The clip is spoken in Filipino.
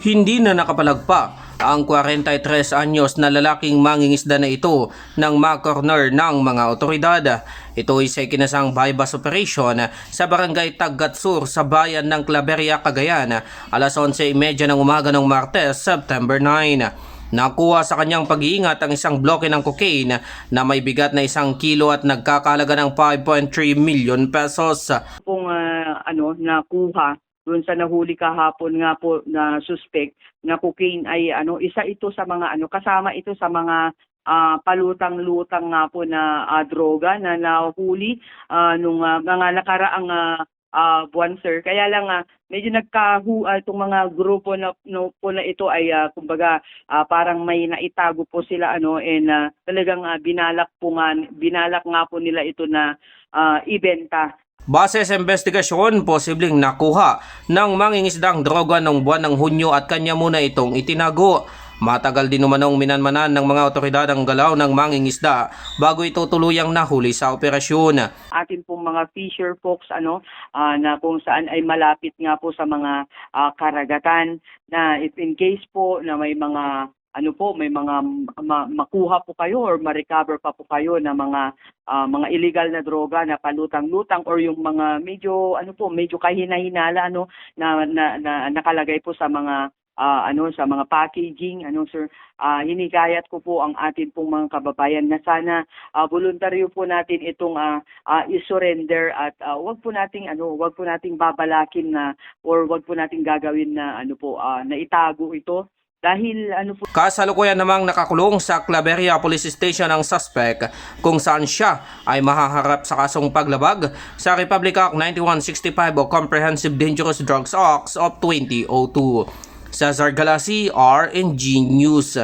Hindi na nakapalagpa ang 43 anyos na lalaking mangingisda na ito nang makorner ng mga otoridad. Ito ay sa kinasang bypass operation sa barangay Taggatsur sa bayan ng Claveria, Cagayan, alas 11.30 ng umaga ng Martes, September 9. Nakuha sa kanyang pag-iingat ang isang bloke ng cocaine na may bigat na isang kilo at nagkakalaga ng 5.3 million pesos. pong ah, ano nakuha doon sa nahuli kahapon nga po na suspect na cocaine ay ano isa ito sa mga ano kasama ito sa mga ah, palutang-lutang nga po na ah, droga na nahuli ah, nung ah, mga nakaraang ah, ah, buwan sir. Kaya lang ah, medyo nagkahu ah, itong mga grupo na no, po na ito ay ah, kumbaga ah, parang may naitago po sila ano and ah, talagang ah, binalak po nga binalak nga po nila ito na ah, ibenta Base sa investigasyon, posibleng nakuha ng mangingisdang droga noong buwan ng Hunyo at kanya muna itong itinago. Matagal din umanong minanmanan ng mga otoridad ang galaw ng mangingisda bago ito tuluyang nahuli sa operasyon. atin pong mga fisher folks ano ah, na kung saan ay malapit nga po sa mga ah, karagatan na if in case po na may mga ano po may mga ma- makuha po kayo or ma-recover pa po kayo na mga ah, mga illegal na droga na palutang-lutang or yung mga medyo ano po medyo kahina-hinala ano na, na, na nakalagay po sa mga ah, ano sa mga packaging ano sir. Ah, hinikayat ko po ang atin pong mga kababayan na sana ah, voluntaryo po natin itong ah, ah, i-surrender at ah, wag po nating ano wag po nating babalakin na or wag po nating gagawin na ano po ah, na itago ito dahil ano po Kasalukuyan namang nakakulong sa Claveria Police Station ang suspect kung saan siya ay mahaharap sa kasong paglabag sa Republic Act 9165 o Comprehensive Dangerous Drugs Acts of 2002. Cesar Galasi, RNG News.